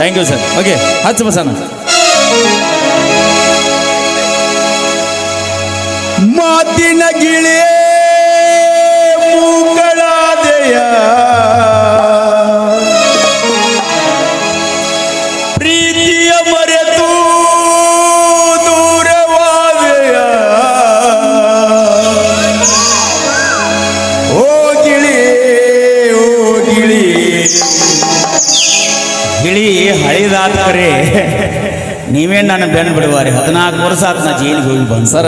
Thank you sir okay ಹಚ್ಚ ಬಸಣ್ಣ ಮಾತಿನ ಗಿಳಿ ಮೂಗಳಾದೆಯ ಹಳಿದಾತ್ರೆ ನೀವೇ ನನ್ನ ಬೆನ್ನು ಬಿಡುವಾರಿ? ಹದಿನಾಲ್ಕು ವರ್ಷ ಆತ ನಾ ಜೈಲಿಗೆ ಹೋಗಿ ಬಂದ. ಸರ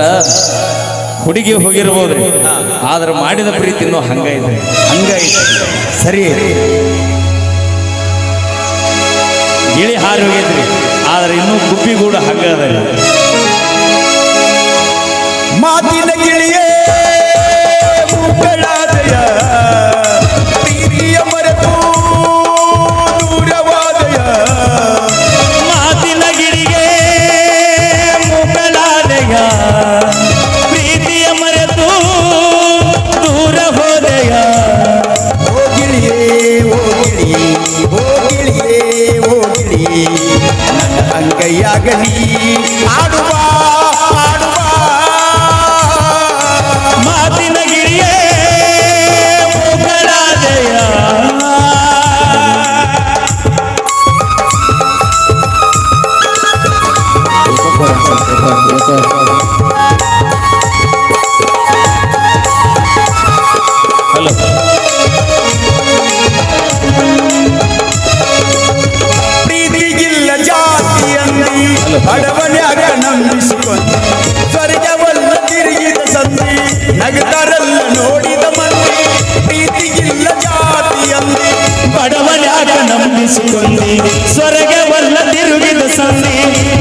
ಹುಡುಗಿ ಹೋಗಿರ್ಬೋದು. ಆದ್ರೆ ಮಾಡಿದ ಪ್ರೀತಿ ಇನ್ನೂ ಹಂಗ ಇದೆ. ಹಂಗೈತೆ ಸರಿ ಇಳಿ ಹಾರಿ ಹೋಗಿದ್ರಿ. ಆದ್ರೆ ಇನ್ನೂ ಗುಬ್ಬಿಗೂಡು ಹಂಗ ಅದ. ಮಾತಿನ ಗಿಳಿಯೇ 愿你。ಬಡವನ್ಯಾಗ ನಂಬಿಸಿಕೊಂಡು ಸ್ವರ್ಗವಲ್ಲ ತಿರುಗಿದ ಸಂಧಿ ನಗತಾರಲ್ಲ ನೋಡಿದ ಮಂದಿ ಪ್ರೀತಿ ಇಲ್ಲ ಜಾತಿಯಲ್ಲಿ ಬಡವನ್ಯಾಗ ನಂಬಿಸಿಕೊಂಡು ಸ್ವರ್ಗವಲ್ಲ ತಿರುಗಿದ ಸಂಧಿ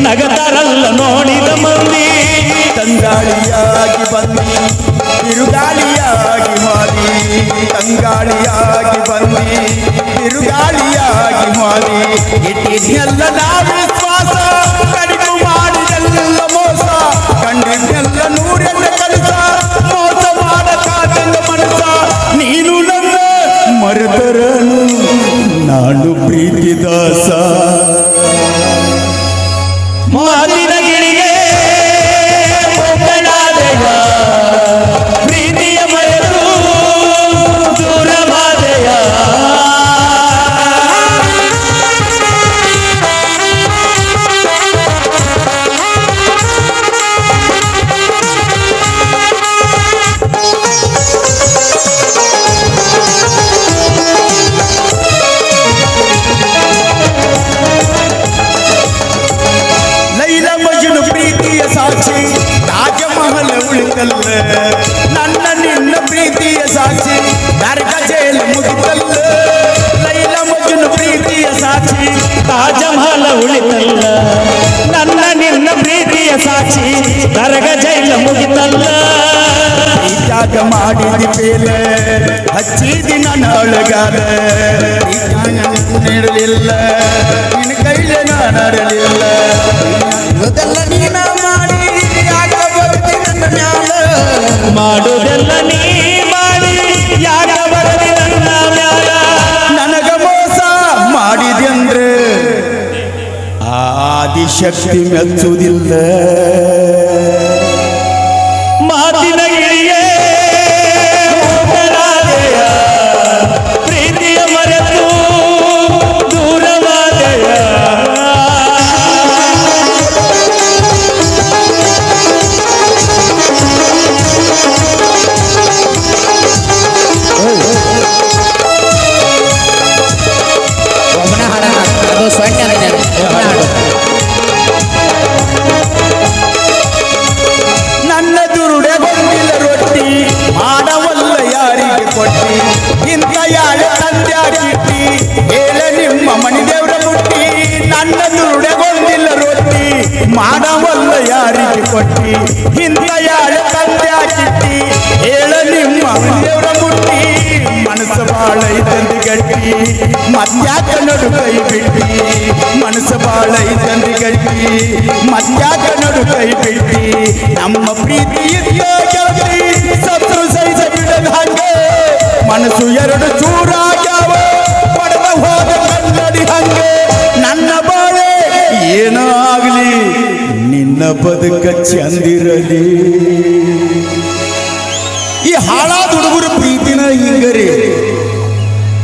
ನಗತಾರಲ್ಲ ನೋಡಿದ ಮಂದಿ ತಂಗಾಳಿಯಾಗಿ ಬಂದಿ ತಿರುಗಾಳಿಯಾಗಿ ಮಾಡಿ ತಂಗಾಳಿಯಾಗಿ ಬಂದಿ ತಿರುಗಾಳಿಯಾಗಿ ಮಾಡಿ ಇಟ್ಟಿದ್ನೆಲ್ಲ ನಾವು ಕಂಡಿದ್ದೆಲ್ಲ ನೂರೆಲ್ಲ ಕೆಲಸ ಮೋಸ ಮಾಡಕ್ಕಾಗಲ್ಲ ಮನಸ ನೀನು ನನ್ನ ಮರೆತರನು ನಾನು ಪ್ರೀತಿ ತ್ಯಾಗ ಮಾಡಿದ ಮೇಲೆ ಹಚ್ಚಿದಿ ನನ್ನ ಅಳಗಾಲ ನೀಡಲಿಲ್ಲ, ನಿನ್ನ ಕೈಲೆ ನಾಡಲಿಲ್ಲ. ಅದೆಲ್ಲ ನೀನ ಮಾಡಿ ಯಾಕ ಬರ್ತಿ ನನ್ನ ಮ್ಯಾಲ? ಮಾಡೋದೆಲ್ಲ ನೀ ಮಾಡಿ ಯಾಕ ಬರ್ತಿ ನನ್ನ ಮ್ಯಾಲ? ನನಗ ಮೋಸ ಮಾಡಿದ್ಯಂದ್ರೆ ಆದಿಶಕ್ತಿ ಮೆಚ್ಚುವುದಿಲ್ಲ. ಮಾತಿನ ಮಾಡವಲ್ಲ ಯಾರಿಗೆ ಕೊಟ್ಟಿ ಇಂಥ ಯಾಳೆ ತಂದ್ಯಾಗಿಟ್ಟಿ ಹೇಳ ನಿಮ್ಮ ಮನಿ ದೇವ್ರ ಮುಟ್ಟಿ ಮನಸ್ಸು ಬಾಳ ಇದ್ದಂದು ಗಟ್ಟಿ ಮತ್ಯಾಕ ನಡು ಕೈ ಬಿಟ್ಟಿ ಮನಸ್ಸು ಬಾಳ ಇದ್ದಂದು ಗಟ್ಟಿ ಮತ್ಯಾಕ ನಡು ಕೈ ಬಿಟ್ಟಿ ನಮ್ಮ ಪ್ರೀತಿ ಇದ್ದ ಗೆಳತಿ ಸತ್ರು ಸಹಿಸ ಬಿಡದ ಹಂಗೆ ಮನಸ್ಸು ಎರಡು ಬದುಕ ಚಂದಿರಲಿ. ಈ ಹಾಳಾದ ಹುಡುಗರ ಪ್ರೀತಿನ ಹಿಂಗರಿ.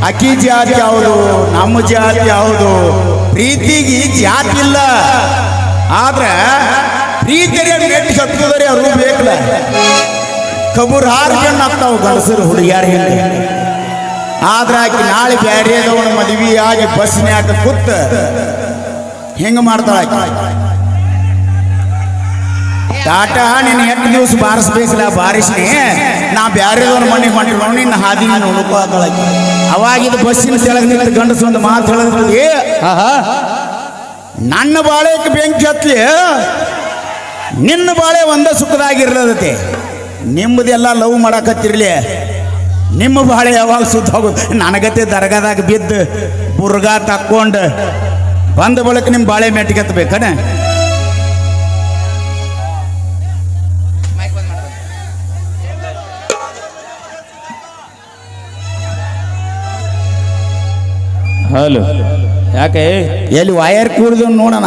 ಅಕ್ಕಿ ಜಾತಿ ಯಾವುದು? ನಮ್ಮ ಜಾತಿ ಯಾವುದು? ಪ್ರೀತಿಗೆ ಜಾತಿ ಇಲ್ಲ. ಆದ್ರೆ ಪ್ರೀತಿಗೆ ನೆಟ್ಟು ಹತ್ತದರೆ ಅವರು ಬೇಕಲ್ಲ. ಕಬೂರ್ ಹಾರ ಜನ ಆಗ್ತಾವ ಗಂಡಸರು ಹುಡುಗಿಯಾರ ಹೇಳಿ ಆದ್ರೆ ಆಕಿ ನಾಳೆ ಬ್ಯಾರೇದವನ ಮದುವೆ ಆಗಿ ಬಸ್ನ್ಯಾಗ ಕೂತ ಹೆಂಗ ಮಾಡ್ತಾಳ ಆಕಿ? ಟಾಟಾ ನಿನ್ನ ಎಂಟು ದಿವಸ ಬಾರಿಸ್ಬೇಕಲ್ಲ ಬಾರಿಸಿ ನಾ ಬ್ಯಾರೇದವನ ಮನೆಗೆ ಮಾಡಿರೋ ನಿನ್ನ ಹಾದಿ ನೋಡ್ಕೋ ಅವಾಗಿದ ಬಸ್ಸಿನ ತೆಳಗ್ ನಿಂತ ಗಂಡಸ ಒಂದು ಮಾತು ಹೇಳಿದ್ರಿ ಆಹಾ. ನನ್ನ ಬಾಳೆಗೆ ಬೆಂಕಿ ಹತ್ಲಿ? ನಿನ್ನ ಬಾಳೆ ಒಂದ ಸುಖದಾಗಿರ್ಲದತೆ ನಿಮ್ಮದೆಲ್ಲ ಲವ್ ಮಾಡಕತ್ತಿರ್ಲಿ. ನಿಮ್ಮ ಬಾಳೆ ಯಾವಾಗ ಸುತ್ತ ಹೋಗೋದು? ನನಗತ್ತೆ ದರ್ಗಾದಾಗ ಬಿದ್ದು ಬುರ್ಗಾ ತಕ್ಕೊಂಡು ಬಂದ ಬಳಿಕ ನಿಮ್ಮ ಬಾಳೆ ಮೆಟ್ಟಿಗೆ ಹಲೋ. ಯಾಕೆ? ಎಲ್ಲಿ ವಯರ್ ಕೂಡಿದ ನೋಡೋಣ.